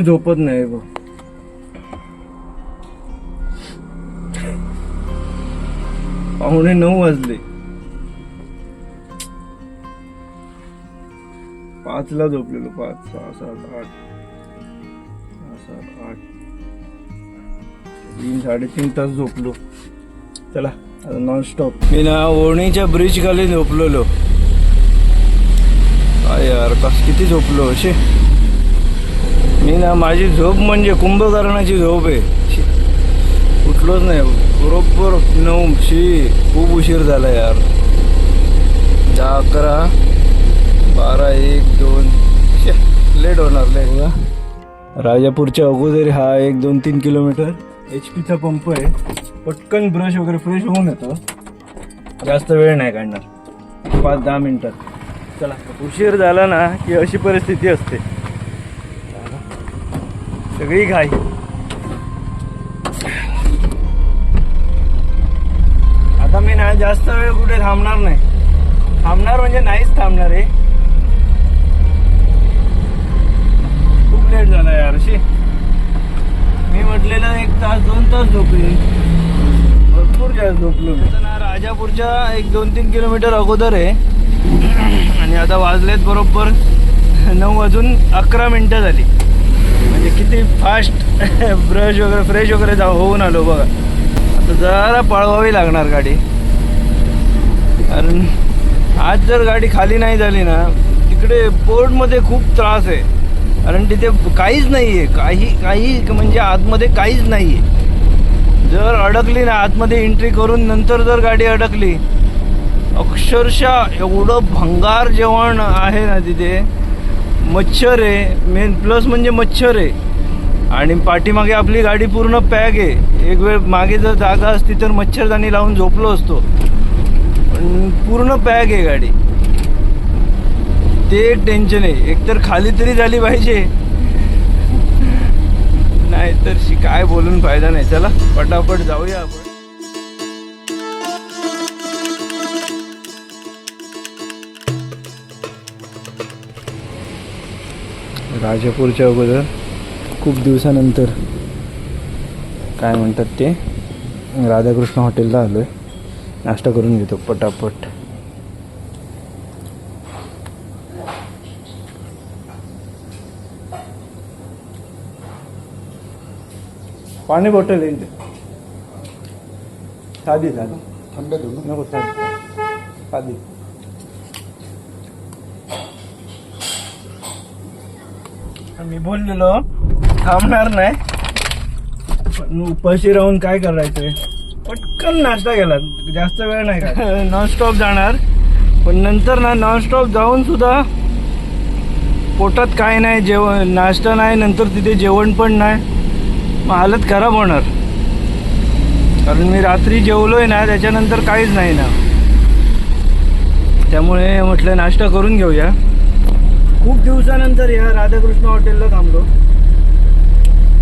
मी झोपत नाही बघ. पाहुणे नऊ वाजले. पाचला झोपलेलो पाच सहा सात आठ. सहा सात आठ. तीन साडेतीन तास झोपलो. चला आता नॉन स्टॉप मी ना ओणीच्या ब्रिज खाली झोपलेलो. काय यार कस किती झोपलो असे मी ना माझी झोप म्हणजे कुंभकर्णाची झोप आहे. शी. उठलोच नाही. बरोबर नऊ शी खूप उशीर झाला यार. दहा अकरा बारा एक दोन शे, लेट होणार लेट राजापूरच्या अगोदर हा एक दोन तीन किलोमीटर एच पीचा पंप आहे. पटकन ब्रश वगैरे फ्रेश होऊन येतो. जास्त वेळ नाही काढणार. पाच दहा मिनटात. चला उशीर झाला ना की अशी परिस्थिती असते. सगळी घाई. आता मी ना जास्त वेळ कुठे थांबणार नाही. थांबणार म्हणजे नाहीच थांबणार आहे खूप लेट झाला यार अशी मी म्हटलेलं एक तास दोन तास झोपले. भरपूर जास्त झोपलो मी. ना राजापूरच्या एक दोन तीन किलोमीटर अगोदर आहे. आणि आता वाजलेत बरोबर नऊ वाजून अकरा मिनटं झाली. म्हणजे किती फास्ट ब्रश वगैरे फ्रेश वगैरे जा होऊन आलो बघा. आता जरा पळवावी लागणार गाडी. कारण आज जर गाडी खाली नाही झाली ना तिकडे पोर्टमध्ये खूप त्रास आहे. कारण तिथे काहीच नाही आहे काही काही म्हणजे आतमध्ये काहीच नाही आहे जर अडकली ना आतमध्ये एंट्री करून नंतर जर गाडी अडकली अक्षरशः एवढं भंगार जेवण आहे ना तिथे. मच्छर आहे. मेन प्लस म्हणजे मच्छर आहे. आणि पाठीमागे आपली गाडी पूर्ण पॅक आहे. एक वेळ मागे जर जागा असती तर मच्छरदाणी लावून झोपलो असतो. पण पूर्ण पॅक आहे गाडी. ते एक टेन्शन आहे. एकतर खाली तरी झाली पाहिजे. नाही तर शी काय बोलून फायदा नाही. चला पटापट जाऊया आपण. राजापूरच्या अगोदर खूप दिवसानंतर. काय म्हणतात ते? राधाकृष्ण हॉटेलला आलो आहे नाश्ता करून घेतो पटापट. पाणी बॉटल येईल साधी साधी. थंड नको साधी. साधी. मी बोललेलो थांबणार नाही. पण उपाशी राहून काय करायचंय? पटकन नाश्ता केला. जास्त वेळ नाही का? नॉनस्टॉप जाणार. पण नंतर ना नॉनस्टॉप जाऊन सुद्धा पोटात काय नाही जेवण नाश्ता नाही नंतर तिथे जेवण पण नाही. मग हालत खराब होणार. कारण मी रात्री जेवलोय ना त्याच्यानंतर काहीच नाही ना. त्यामुळे म्हटलं नाश्ता करून घेऊया. खूप दिवसानंतर या राधाकृष्ण हॉटेलला थांबलो.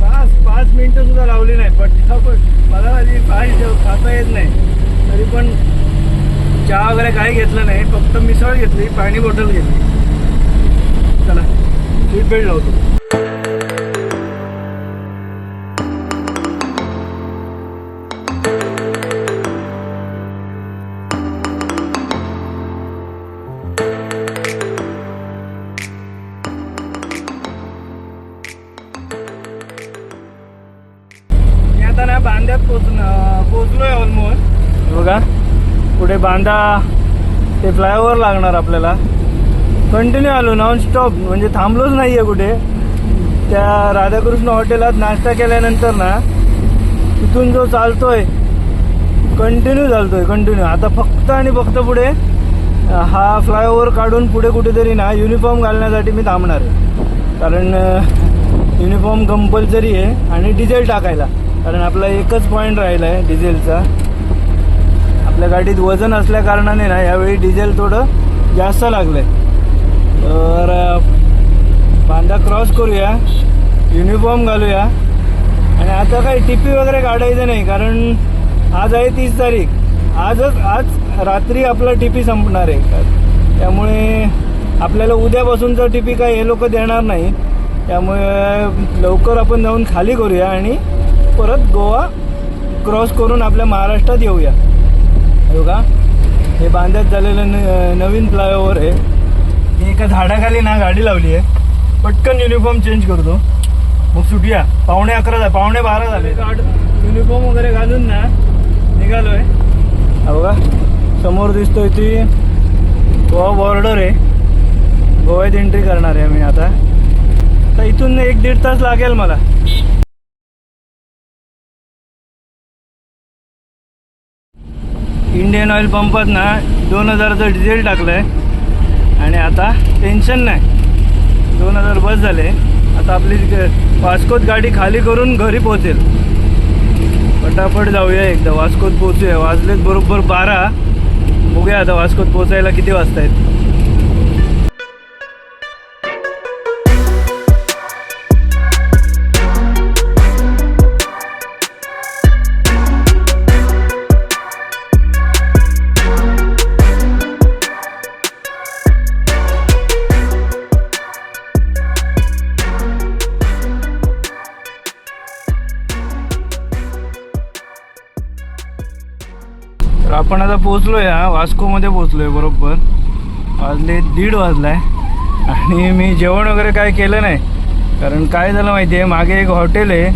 पाच पाच मिनटं सुद्धा लावली नाही पटापट मला आधी फास्ट खाता येत नाही. तरी पण चहा वगैरे काही घेतलं नाही फक्त मिसळ घेतली पाणी बॉटल घेतली. चला सीट बेल्ट लावतो ते बांधा ते फ्लायओव्हर लागणार आपल्याला. कंटिन्यू आलो नॉनस्टॉप म्हणजे थांबलोच नाही आहे कुठे. त्या राधाकृष्ण हॉटेलात नाश्ता केल्यानंतर ना तिथून जो चालतोय कंटिन्यू चालतोय कंटिन्यू आता फक्त आणि फक्त पुढे हा फ्लायओव्हर काढून पुढे कुठेतरी ना युनिफॉर्म घालण्यासाठी मी थांबणार आहे. कारण युनिफॉर्म कंपल्सरी आहे आणि डिझेल टाकायला. कारण आपला एकच पॉईंट राहिला आहे डिझेलचा आपल्या गाडीत वजन असल्या कारणाने ना यावेळी डिझेल थोडं जास्त लागलं आहे तर बांधा क्रॉस करूया युनिफॉर्म घालूया. आणि आता काही टिपी वगैरे काढायचं नाही कारण आज आहे तीस तारीख. आजच आज रात्री आपला टिपी संपणार आहे. त्यामुळे आपल्याला उद्यापासूनचा टिपी काय हे लोक देणार नाही. त्यामुळे लवकर आपण जाऊन खाली करूया आणि परत गोवा क्रॉस करून आपल्या महाराष्ट्रात येऊया. हो का हे बांधत झालेलं न नवीन फ्लायओव्हर आहे. मी एका झाडाखाली ना गाडी लावली आहे. पटकन युनिफॉर्म चेंज करतो. मग सुटूया. पावणे अकरा झाले पावणे बारा झाले. युनिफॉर्म वगैरे घालून ना निघालोय. हा बघा समोर दिसतोय ती गोवा बॉर्डर आहे. गोव्यात एंट्री करणार आहे मी आता. तर इथून एक दीड तास लागेल मला. ऑइल पंपात ना दोन हजाराचं डिझेल टाकलं आहे आणि आता टेन्शन नाही. दोन हजार बस झाले. आता आपली वास्कोत गाडी खाली करून घरी पोहोचेल. पटापट जाऊया एकदा. वास्कोत पोहोचूया. वाजलेत बरोबर बारा. बघूया आता वास्कोत पोचायला किती वाजता आहेत पोचलो या वास्कोमध्ये पोचलो आहे बरोबर. वाजले दीड वाजला आहे आणि मी जेवण वगैरे काय केलं नाही. कारण काय झालं माहिती आहे मागे एक हॉटेल आहे.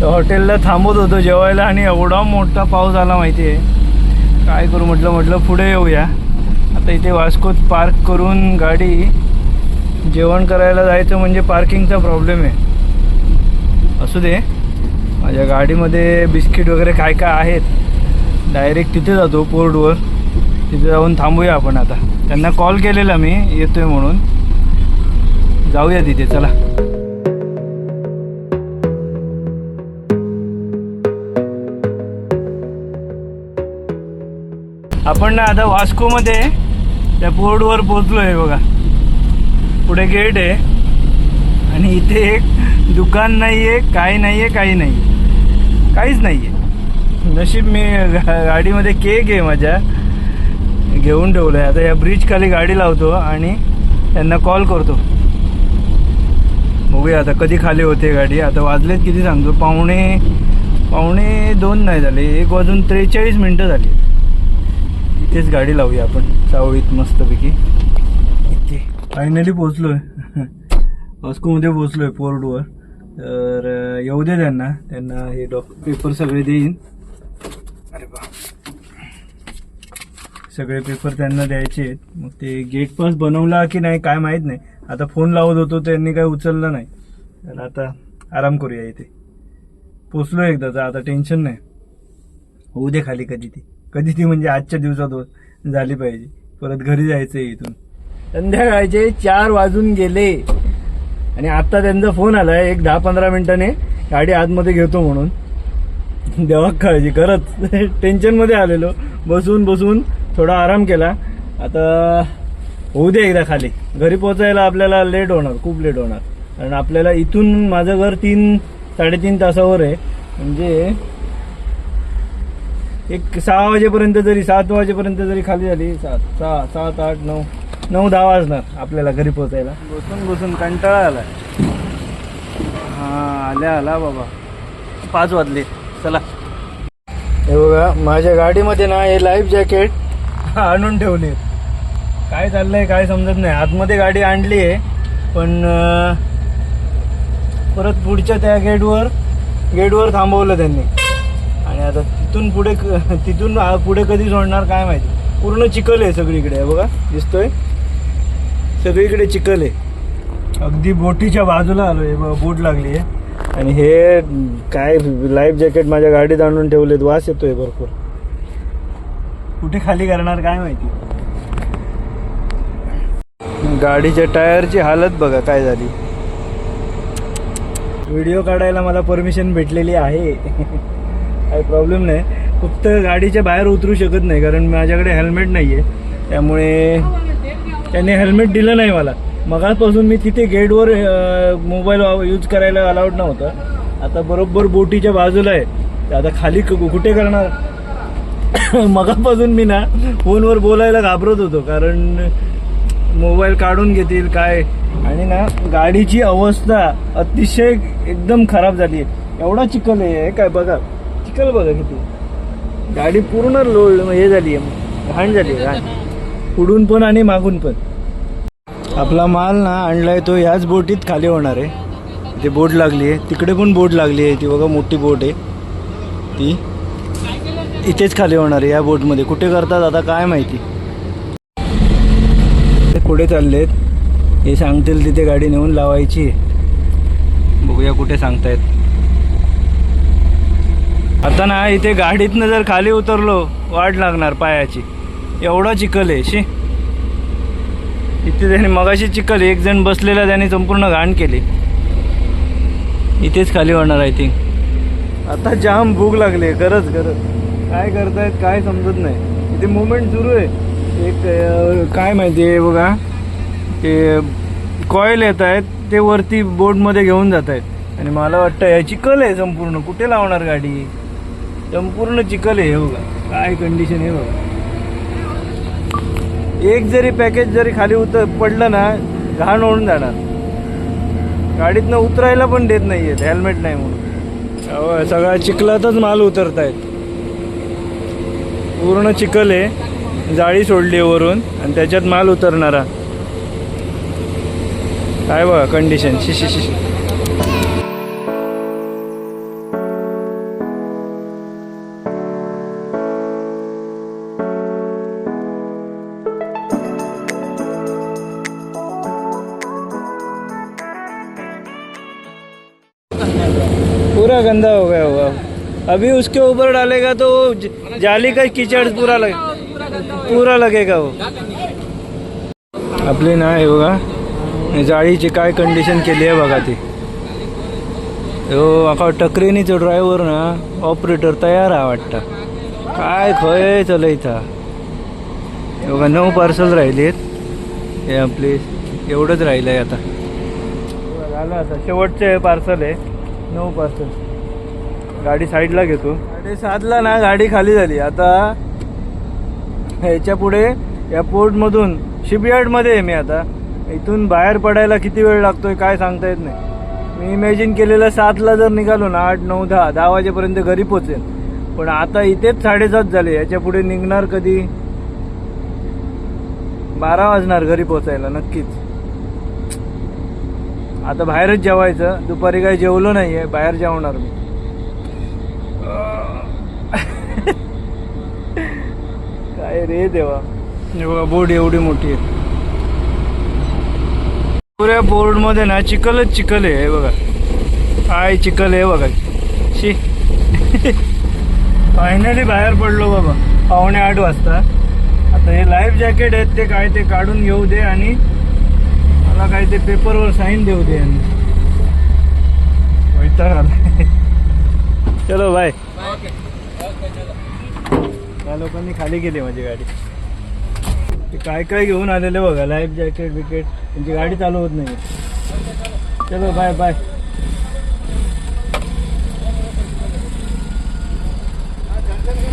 त्या हॉटेलला थांबत होतो जेवायला आणि एवढा मोठा पाऊस आला माहिती आहे काय करू म्हटलं म्हटलं पुढे येऊया. आता इथे वास्कोत पार्क करून गाडी जेवण करायला जायचं म्हणजे पार्किंगचा प्रॉब्लेम आहे. असू दे. माझ्या गाडीमध्ये बिस्किट वगैरे काय काय आहेत डायरेक्ट तिथे जातो पोर्टवर. तिथे जाऊन थांबूया आपण आता. त्यांना कॉल केलेला मी येतोय म्हणून. जाऊया तिथे चला. आपण ना आता वास्कोमध्ये त्या पोर्टवर पोचलो आहे बघा. पुढे गेट आहे. आणि इथे एक दुकान नाही आहे काही नाही आहे काही नाही काहीच नाही आहे नशीब मी गा- गाडीमध्ये केक आहे माझ्या. घेऊन ठेवलं आहे आता या ब्रिज खाली गाडी लावतो आणि त्यांना कॉल करतो. बघूया आता कधी खाली होते गाडी. आता वाजलेत किती सांगतो? पावणे पावणे दोन नाही झाले. एक वाजून त्रेचाळीस मिनटं झाली. इथेच गाडी लावूया आपण. सावळीत मस्तपैकी. इथे फायनली पोचलो आहे वास्कोमध्ये पोचलो आहे पोर्टवर तर येऊ दे त्यांना. त्यांना हे डॉक पेपर सगळे देईन. अरे बा. सगळे पेपर त्यांना द्यायचे आहेत. मग ते गेट पास बनवला की नाही काय माहीत नाही. आता फोन लावत होतो त्यांनी काही उचललं नाही. तर आता आराम करूया इथे. पोचलो एकदाच आता टेन्शन नाही. होऊ दे खाली कधी ती. कधी ती म्हणजे आजच्या दिवसात हो- झाली पाहिजे. परत घरी जायचं आहे इथून. संध्याकाळचे चार वाजून गेले. आणि आता त्यांचा फोन आलाय एक दहा पंधरा मिनिटाने. गाडी आतमध्ये घेतो म्हणून. देवा काळजी खरंच. टेन्शनमध्ये आलेलो. बसून बसून थोडा आराम केला. आता होऊ दे एकदा खाली. घरी पोचायला आपल्याला लेट होणार खूप लेट होणार. कारण आपल्याला इथून माझं घर तीन साडेतीन तासावर आहे. म्हणजे एक सहा वाजेपर्यंत जरी सात वाजेपर्यंत जरी खाली झाली सात सहा सात आठ नऊ नऊ दहा वाजणार आपल्याला घरी पोचायला बसून बसून कंटाळा आला हा आल्या आला बाबा. पाच वाजले. चला. हे बघा माझ्या गाडीमध्ये ना हे लाईफ जॅकेट आणून ठेवले. काय चाललंय काय समजत नाही. आतमध्ये गाडी आणली आहे पण परत पुढच्या त्या गेटवर गेटवर थांबवलं त्यांनी. आणि आता तिथून पुढे तिथून पुढे कधी सोडणार काय माहिती. पूर्ण चिखल आहे सगळीकडे बघा दिसतोय? सगळीकडे चिखल आहे. अगदी बोटीच्या बाजूला आलो आहे बोट लागली आहे. आणि हे काय लाईफ जॅकेट माझ्या गाडीत आणून ठेवलेत वास येतोय भरपूर. कुठे खाली करणार काय माहिती? गाडीच्या टायरची हालत बघा काय झाली. व्हिडिओ काढायला मला परमिशन भेटलेली आहे. काही प्रॉब्लेम नाही. फक्त गाडीच्या बाहेर उतरू शकत नाही कारण माझ्याकडे हेल्मेट नाही आहे त्यामुळे त्याने हेल्मेट दिलं नाही मला. मगापासून मी तिथे गेटवर मोबाईल यूज करायला अलाउड नव्हतं. आता बरोबर बोटीच्या बाजूला आहे. आता खाली कुठे करणार? मगापासून मी ना फोनवर बोलायला घाबरत होतो कारण मोबाईल काढून घेतील काय? आणि ना गाडीची अवस्था अतिशय एकदम खराब झाली आहे. एवढा चिखल आहे. हे काय बघा. चिखल बघा किती. गाडी पूर्ण लोळ हे झाली आहे. घाण झाली आहे. घाण. पुढून पण आणि मागून पण. आपला माल ना आणलाय तो याच बोटीत खाली होणार आहे. ते बोट लागली आहे. तिकडे पण बोट लागली आहे. ती बघा मोठी बोट आहे. ती इथेच खाली होणार आहे या बोटमध्ये. कुठे करतात आता काय माहिती? ते कुठे चाललेत? हे सांगतील तिथे गाडी नेऊन लावायची बघूया कुठे सांगतायत. आता ना इथे गाडीतनं जर खाली उतरलो वाट लागणार पायाची. एवढा चिखल आहे शी. इथे त्याने मगाशी चिखल एक जण बसलेला त्याने संपूर्ण घाण केली. इथेच खाली होणार आय थिंक आता जाम भूक लागली गरज गरज. काय करतायत काय समजत नाही. इथे मुवमेंट सुरू आहे. एक काय माहिती आहे बघा. ते कॉईल येत आहेत ते वरती बोर्डमध्ये घेऊन जात आहेत. आणि मला वाटतं या चिखल आहे संपूर्ण. कुठे लावणार गाडी? संपूर्ण चिखल आहे हे बघा. काय कंडिशन आहे बघा. एक जरी पॅकेज जरी खाली उतर पडलं ना घाण होऊन जाणार. गाडीतनं उतरायला पण देत नाही आहेत हेल्मेट नाही म्हणून. अहो, चिखलातच माल उतरतायत. पूर्ण चिखल आहे जाळी सोडली आहे वरून आणि त्याच्यात माल उतरणारा. काय बघा कंडिशन शिशी शिशी पूरा गंदा हो गया होगा। अभी उसके ऊपर डालेगा तो वो जाली का कीचड़ पूरा लगे पूरा लगेगा वो। आपली ना हे बघा जाळीची काय कंडिशन केली आहे बघा ती। हो आका टकरीनीचो ड्रायव्हर ना। ऑपरेटर तयार आहे वाटता। काय खय चलयता हे बघा नऊ पार्सल राहिलेत हे आपले एवढंच राहिलं आहे आता। झालं आता शेवटचे पार्सल आहे। नऊ पार्सल गाडी साईडला घेतो. गाडी साधला ना गाडी खाली झाली. आता ह्याच्या पुढे या पोर्टमधून शिपयार्डमध्ये आहे मी आता. इथून बाहेर पडायला किती वेळ लागतोय काय सांगता येत नाही. मी इमॅजिन केलेलं सातला जर निघालो ना आठ नऊ दहा दहा वाजेपर्यंत घरी पोचेल पण आता इथेच साडेसात झाले. याच्यापुढे निघणार कधी? बारा वाजणार घरी पोचायला नक्कीच. आता बाहेरच जेवायचं. दुपारी काही जेवलो आहे बाहेर जेवणार मी. काय रे देवा. हे बघा बोर्ड एवढी मोठी आहे. पुऱ्या बोर्डमध्ये ना चिखलच चिखल आहे बघा. काय चिखल आहे बघा. शी. फायनली बाहेर पडलो बाबा. पावणे आठ वाजता. आता हे लाईफ जॅकेट आहेत ते काय ते काढून घेऊ दे आणि मला काय ते पेपरवर साईन देऊ दे. चलो बाय त्या लोकांनी खाली केली माझी गाडी. ते काय काय घेऊन आलेले बघा लाईफ जॅकेट बिकेट त्यांची गाडी चालू होत नाही. चलो बाय बाय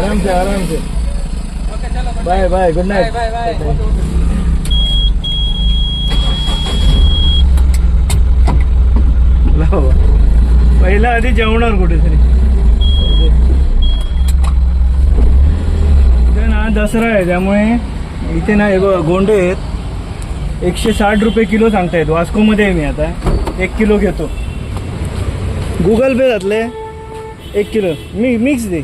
आराम से आराम से बाय बाय गुड नाईट हो. पहिला आधी जेवणार कुठेतरी. ना दसरा आहे त्यामुळे इथे ना गोंडे आहेत. एकशे साठ रुपये किलो सांगतायत. वास्कोमध्ये आहे मी आता. एक किलो घेतो. गुगल पे घातले. एक किलो. मी मिक्स दे.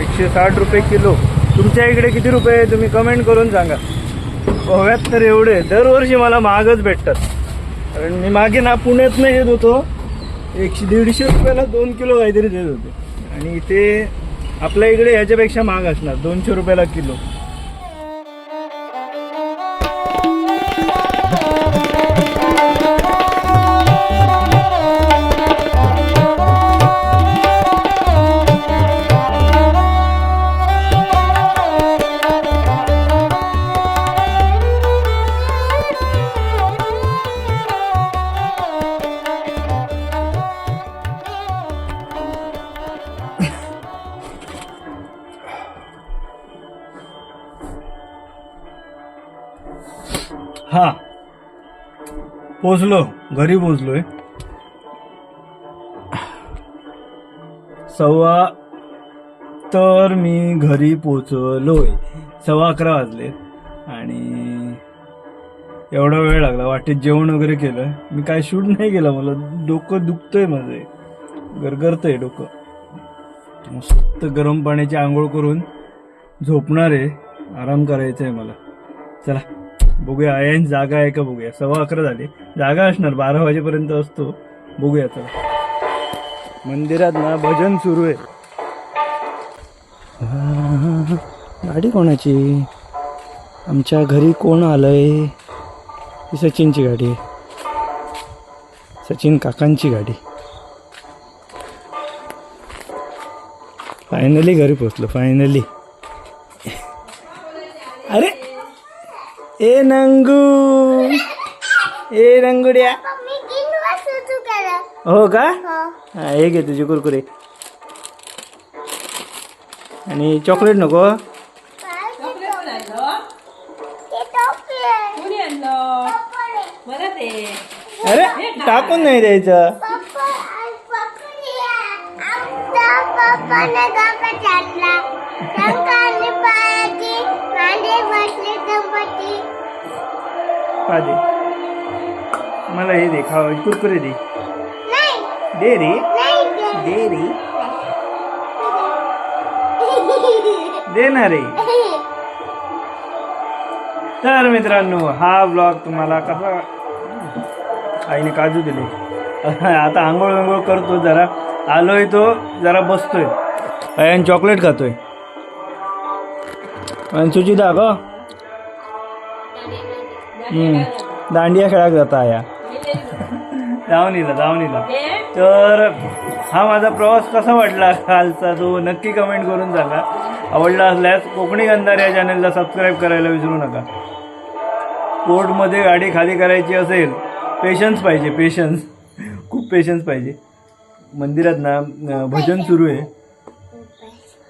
एकशे साठ रुपये किलो. तुमच्या इकडे किती रुपये तुम्ही कमेंट करून सांगा. गोव्यात तर एवढे दरवर्षी मला महागच भेटतात. कारण मी मागे ना पुण्यातनं येत होतो. एकशे दीडशे रुपयाला दोन किलो काहीतरी देत होते. आणि इथे आपल्या इकडे ह्याच्यापेक्षा महाग असणार दोनशे रुपयाला किलो. हा. पोचलो घरी पोचलोय. सव्वा तर मी घरी पोचलोय. सव्वा अकरा वाजले आणि एवढा वेळ लागला वाटेत जेवण वगैरे केलं मी काय शूट नाही केलं मला डोकं दुखतंय माझं. गरगरतंय डोकं. मस्त गरम पाण्याची आंघोळ करून झोपणार आहे. आराम करायचा आहे मला. चला. बघूया आयन जागा आहे का बघूया. सव्वा अकरा झाली. जागा असणार बारा वाजेपर्यंत असतो. बघूया चला. मंदिरात ना भजन सुरू आहे. गाडी कोणाची? आमच्या घरी कोण आलंय? ही सचिनची गाडी. आहे सचिन काकांची गाडी. फायनली घरी पोचलो फायनली ए नंगू. ए नंगुड्या. हो का? हा हे घे तुझे कुरकुरे आणि चॉकलेट नको. चॉकलेट कोण आणलं कोणी आणलं मला ते अरे टाकून नाही द्यायचं. पप्पाने गप्पा शंकरने पायाची मांडी बसली. खा दे. मला हे दे खा कुरकुरे दे. नाही. दे रे. दे रे. दे ना रे. तर मित्रांनो हा ब्लॉग तुम्हाला कसा आईने काजू दिले. आता आंघोळ विंघोळ करतो जरा. आलोय तो जरा बसतोय. आणि चॉकलेट खातोय. आणि तुझी दाग दांडिया खेळाक जाता या. दावणीला दावणीला तर हा माझा प्रवास कसा वाटला कालचा तो नक्की कमेंट करून सांगा. आवडला असल्यास कोकणी गंधार या चॅनलला सबस्क्राईब करायला विसरू नका. कोर्टमध्ये गाडी खाली करायची असेल पेशन्स पाहिजे पेशन्स खूप पेशन्स पाहिजे. मंदिरात ना भजन सुरू आहे.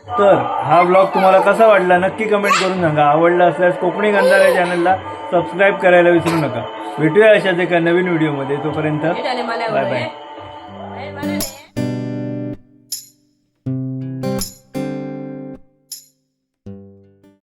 तर हा ब्लॉग तुम्हाला कसा वाटला नक्की कमेंट करून सांगा. आवडला असल्यास कोकणी गंधार या चॅनलला सबस्क्राईब करायला विसरू नका. भेटूया अशाच एका नवीन व्हिडिओमध्ये तोपर्यंत बाय बाय